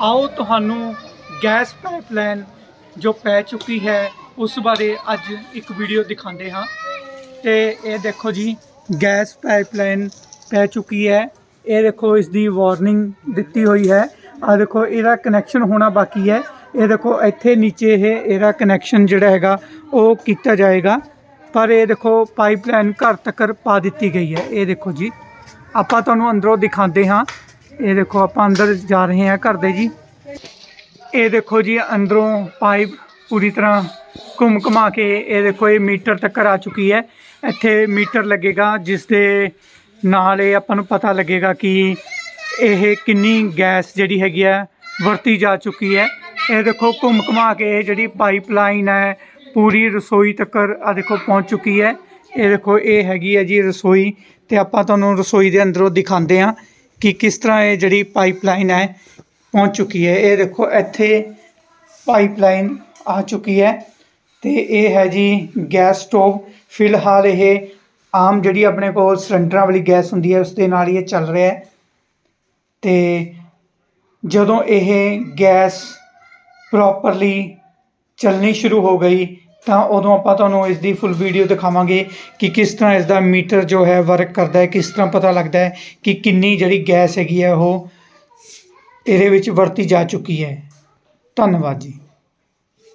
ਆਓ ਤੁਹਾਨੂੰ gas pipeline ਜੋ ਪੈ ਚੁੱਕੀ ਹੈ, ਉਸ ਬਾਰੇ ਅੱਜ ਇੱਕ ਵੀਡੀਓ ਦਿਖਾਉਂਦੇ ਹਾਂ। ਤੇ ਇਹ ਦੇਖੋ ਜੀ, ਗੈਸ ਪਾਈਪਲਾਈਨ ਪੈ ਚੁੱਕੀ ਹੈ। ਇਹ ਦੇਖੋ, ਇਸ ਦੀ ਵਾਰਨਿੰਗ ਦਿੱਤੀ ਹੋਈ ਹੈ। ਆ ਦੇਖੋ, ਇਹਦਾ ਕਨੈਕਸ਼ਨ ਹੋਣਾ ਬਾਕੀ ਹੈ। ਇਹ ਦੇਖੋ, ਇੱਥੇ ਨੀਚੇ ਇਹ, ਇਹਦਾ ਕਨੈਕਸ਼ਨ ਜਿਹੜਾ ਹੈਗਾ, ਉਹ ਕੀਤਾ ਜਾਏਗਾ। ਪਰ ਇਹ ਦੇਖੋ, ਪਾਈਪਲਾਈਨ ਘਰ ਤੱਕ ਪਾ ਦਿੱਤੀ ਗਈ ਹੈ। ਇਹ ਦੇਖੋ ਜੀ, ਆਪਾਂ ਤੁਹਾਨੂੰ ਅੰਦਰੋਂ ਦਿਖਾਉਂਦੇ ਹਾਂ। ਇਹ ਦੇਖੋ ਆਪਾਂ ਅੰਦਰ ਜਾ ਰਹੇ ਹਾਂ ਘਰ ਦੇ ਜੀ। ਇਹ ਦੇਖੋ ਜੀ ਅੰਦਰੋਂ ਪਾਈਪ ਪੂਰੀ ਤਰ੍ਹਾਂ ਘੁੰਮ ਘੁਮਾ ਕੇ ਇਹ ਦੇਖੋ ਇਹ ਮੀਟਰ ਤੱਕ ਆ ਚੁੱਕੀ ਹੈ। ਇੱਥੇ ਮੀਟਰ ਲੱਗੇਗਾ ਜਿਸ ਦੇ ਨਾਲ ਇਹ ਆਪਾਂ ਨੂੰ ਪਤਾ ਲੱਗੇਗਾ ਕਿ ਇਹ ਕਿੰਨੀ ਗੈਸ ਜਿਹੜੀ ਹੈਗੀ ਹੈ ਵਰਤੀ ਜਾ ਚੁੱਕੀ ਹੈ। ਇਹ ਦੇਖੋ ਘੁੰਮ ਘੁਮਾ ਕੇ ਇਹ ਜਿਹੜੀ ਪਾਈਪਲਾਈਨ ਹੈ ਪੂਰੀ ਰਸੋਈ ਤੱਕ ਆ ਦੇਖੋ ਪਹੁੰਚ ਚੁੱਕੀ ਹੈ। ਇਹ ਦੇਖੋ ਇਹ ਹੈਗੀ ਹੈ ਜੀ ਰਸੋਈ ਤੇ ਆਪਾਂ ਤੁਹਾਨੂੰ ਰਸੋਈ ਦੇ ਅੰਦਰੋਂ ਦਿਖਾਉਂਦੇ ਹਾਂ। ਕਿ ਕਿਸ ਤਰ੍ਹਾਂ ਇਹ ਜਿਹੜੀ ਪਾਈਪਲਾਈਨ ਹੈ ਪਹੁੰਚ ਚੁੱਕੀ ਹੈ। ਇਹ ਦੇਖੋ, ਇੱਥੇ ਪਾਈਪਲਾਈਨ ਆ ਚੁੱਕੀ ਹੈ ਤੇ ਇਹ ਹੈ ਜੀ ਗੈਸ ਸਟੋਵ। ਫਿਲਹਾਲ ਇਹ ਆਮ ਜਿਹੜੀ ਆਪਣੇ ਕੋਲ ਸਿਲੰਡਰਾਂ ਵਾਲੀ ਗੈਸ ਹੁੰਦੀ ਹੈ ਉਸ ਦੇ ਨਾਲ ਹੀ ਇਹ ਚੱਲ ਰਿਹਾ ਹੈ। ਤੇ ਜਦੋਂ ਇਹ ਗੈਸ ਪ੍ਰੋਪਰਲੀ ਚੱਲਣੀ ਸ਼ੁਰੂ ਹੋ ਗਈ ਤਾਂ ਉਦੋਂ ਆਪਾਂ ਤੁਹਾਨੂੰ ਇਸ ਦੀ ਫੁੱਲ ਵੀਡੀਓ ਦਿਖਾਵਾਂਗੇ ਕਿ ਕਿਸ ਤਰ੍ਹਾਂ ਇਸ ਦਾ ਮੀਟਰ ਜੋ ਹੈ ਵਰਕ ਕਰਦਾ ਹੈ, ਕਿਸ ਤਰ੍ਹਾਂ ਪਤਾ ਲੱਗਦਾ ਹੈ ਕਿ ਕਿੰਨੀ ਜਿਹੜੀ ਗੈਸ ਹੈਗੀ ਹੈ ਉਹ ਇਹਦੇ ਵਿੱਚ ਵਰਤੀ ਜਾ ਚੁੱਕੀ ਹੈ। ਧੰਨਵਾਦ ਜੀ।